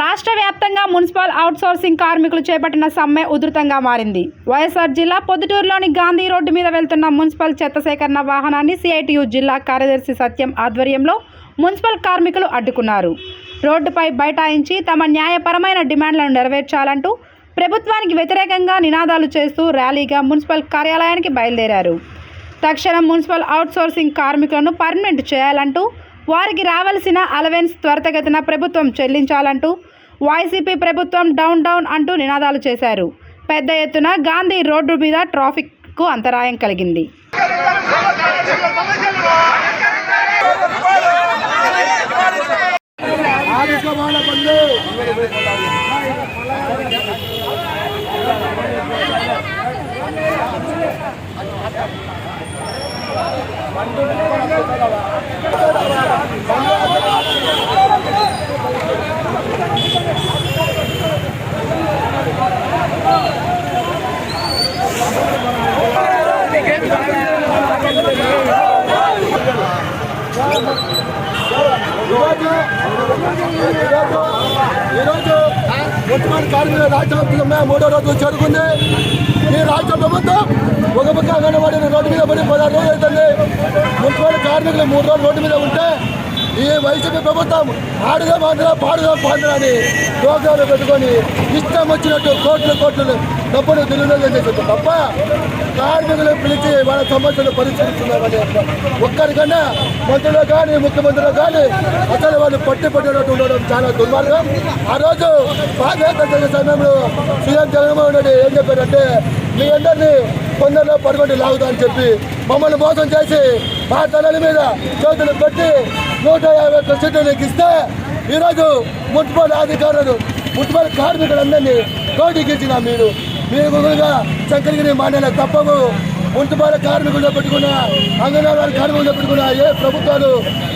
రాష్ట్ర వ్యాప్తంగా municipal outsourcing కార్మికులు చేపట్టిన సమ్మె ఉధృతంగా మారింది. వైఎస్ఆర్ జిల్లా పొద్దుటూరులోని గాంధీ రోడ్డు మీద వెళ్తున్న మున్సిపల్ చెత్త సేకరణ వాహనాన్ని సిఐటియు జిల్లా కార్యదర్శి సత్యం ఆధ్వర్యంలో మున్సిపల్ కార్మికులు అడ్డుకున్నారు. రోడ్డుపై బైఠాయించి తమ న్యాయపరమైన డిమాండ్లను నెరవేర్చాలంటూ ప్రభుత్వానికి వ్యతిరేకంగా నినాదాలు చేస్తూ ర్యాలీగా మున్సిపల్ కార్యాలయానికి బయలుదేరారు. తక్షణం మున్సిపల్ అవుట్సోర్సింగ్ కార్మికులను పర్మనెంట్ చేయాలంటూ వారికి రావాల్సిన అలవెన్స్ త్వరితగతిన ప్రభుత్వం చెల్లించాలంటూ వైసీపీ ప్రభుత్వం డౌన్ డౌన్ అంటూ నినాదాలు చేశారు. పెద్ద ఎత్తున గాంధీ రోడ్డు మీద ట్రాఫిక్కు అంతరాయం కలిగింది. ఈరోజు ముఖ్యమంత్రి కార్మికుల రాష్ట్ర మూడో రోజు చేరుకుంది ఈ రాష్ట్ర ప్రభుత్వం ఒక పక్క అంగన్వాడీ రోడ్డు మీద పడి పదహారు రోజులు అవుతుంది మున్సిపల్ కార్మికులు మూడు రోజులు రోడ్డు మీద ఉంటే ఈ వైసీపీ ప్రభుత్వం ఆడుదా మాత్రం పాడుదా పాంధ్ర అని ప్రోగ్రాంలు పెట్టుకొని ఇష్టం వచ్చినట్టు కోట్లు కోట్లు డబ్బులు దుర్వినియోగం చేసేది తప్ప కార్మికులు పిలిచి వాళ్ళ సమస్యలు పరిష్కరిస్తున్నామని ఒక్కరికన్నా మంత్రులు కానీ ముఖ్యమంత్రులు కానీ అసలు వాళ్ళు పట్టి పట్టినట్టు ఉండడం చాలా దుర్మార్గం. ఆ రోజు పాదయాత్ర జరిగే సమయంలో సీఎం జగన్మోహన్ రెడ్డి ఏం చెప్పారంటే మీ అందరినీ కొందరిలో పరుగుండి లాగుతా అని చెప్పి మమ్మల్ని మోసం చేసి మా తలల మీద చేతులు పెట్టి నూట యాభై ఒక్క సీట్లు ఇస్తే ఈరోజు మున్సిపల్ అధికారులు మున్సిపల్ కార్మికులందరినీ కోటికి ఇచ్చిన మీరు. మీరు గురుగా శంకరగిరి మాండల తప్పవు మున్సిపల్ కార్మికులు పెట్టుకున్న అంగన్వాడీ కార్మికులు పెట్టుకున్న ఏ ప్రభుత్వాలు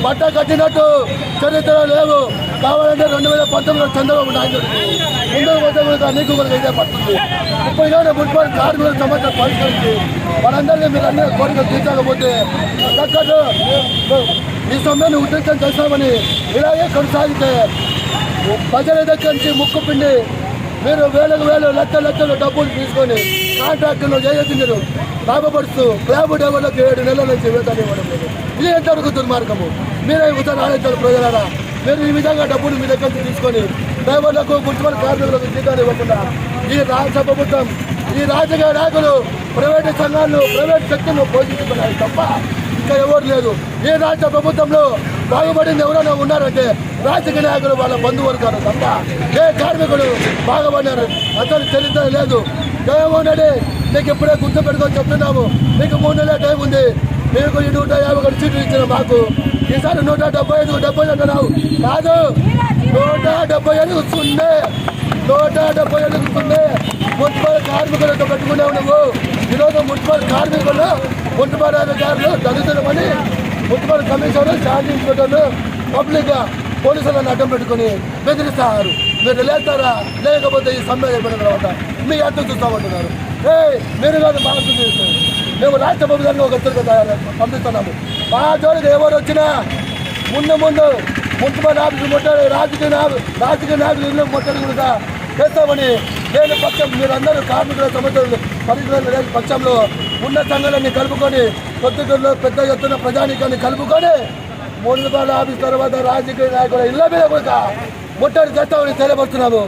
పట్ట కట్టినట్టు చరిత్ర లేవు. కావాలంటే రెండు వేల పంతొమ్మిదిలో చంద్రబాబు నాయుడు ముందుకు పోతే కూడా నీకు కూడా ఇదే పడుతుంది ముప్పై ఏడు మున్సిపల్ కార్మికుల సమస్య పరిష్కరించి వాళ్ళందరినీ మీరు అన్ని కోరికలు తీర్చకపోతే తగ్గట్టు ఈ సమయాన్ని ఉద్దేశం చేస్తామని ఇలాగే కొనసాగితే ప్రజల దగ్గర నుంచి ముక్కు పిండి మీరు వేలకు వేలు లక్షల లక్షల డబ్బులు తీసుకొని కాంట్రాక్టులు చేయొచ్చు లాభపడుతూ క్లాబ్ డెవలకు ఏడు నెలల నుంచి వేతనం ఇవ్వడం లేదు. ఇది ఎంతవరకు దుర్మార్గము? మీరే ఉత్తర ఆలోచన ప్రజలారా. మీరు ఈ విధంగా డబ్బులు మీ దగ్గర నుంచి తీసుకొని డ్రైవర్లకు మున్సిపల్ కార్మికులకు జీతాలు ఇవ్వకుండా ఈ రాష్ట్ర ప్రభుత్వం ఈ రాజకీయ నాయకులు ప్రైవేటు సంఘాలను ప్రైవేట్ శక్తులను పోషించుకున్నారు తప్ప ఇంకా ఎవరు లేదు ఈ రాష్ట్ర ప్రభుత్వంలో బాగుపడింది ఎవరైనా ఉన్నారంటే రాజకీయ నాయకులు వాళ్ళ బంధువర్గాలు తప్ప ఏ కార్మికులు బాగుపడినారు? అసలు చరిత్ర లేదు. జగన్మోహన్ రెడ్డి నీకు ఇప్పుడే గుర్తు పెట్టుకొని చెప్తున్నాము. నీకు మూడు నెలల టైం ఉంది. మీకు ఈ నూట యాభై ఒకటి సీట్లు ఇచ్చిన మాకు. ఈసారి నూట డెబ్బై ఐదు డెబ్బై అంటున్నావు. కాదు. నూట డెబ్బై ఐదు వస్తుంది నూట డెబ్బై ఐదు వస్తుంది మున్సిపల్ కార్మికులు పెట్టుకున్నావు నువ్వు ఈరోజు మున్సిపల్ కార్మికులు మున్సిపల్ అధికారులు దళితులమని మున్సిపల్ కమిషనర్ శాంతి ఇన్స్పెక్టర్లు పబ్లిక్ పోలీసులను అడ్డం పెట్టుకుని బెదిరిస్తారు. మీరు లేస్తారా? లేకపోతే ఈ సమ్మె అయిపోయిన తర్వాత మీ అర్థం చూస్తామంటున్నారు ఏ మీరు కాదు మా చేస్తారు. మేము రాష్ట్ర ప్రభుత్వానికి ఒక హెచ్చరిక తయారు పంపిస్తున్నాము. మా జోడికి ఎవరు వచ్చినా ముందు ముందు మున్సిపల్ ఆఫీసు ముట్టాడు రాజకీయ రాజకీయ నాయకులు ఇల్లు ముట్టడి కూడా చేస్తామని లేని పక్షం మీరందరూ కార్మికుల సమస్యలు పరిశీలన లేని పక్షంలో ఉన్న సంఘాలన్నీ కలుపుకొని పొద్దుటూరులో పెద్ద ఎత్తున ప్రజానీకాన్ని కలుపుకొని మున్సిపల్ ఆఫీస్ తర్వాత రాజకీయ నాయకుల ఇళ్ళ మీద కూడా ముట్టడి చేస్తామని తెలియపరుస్తున్నాము.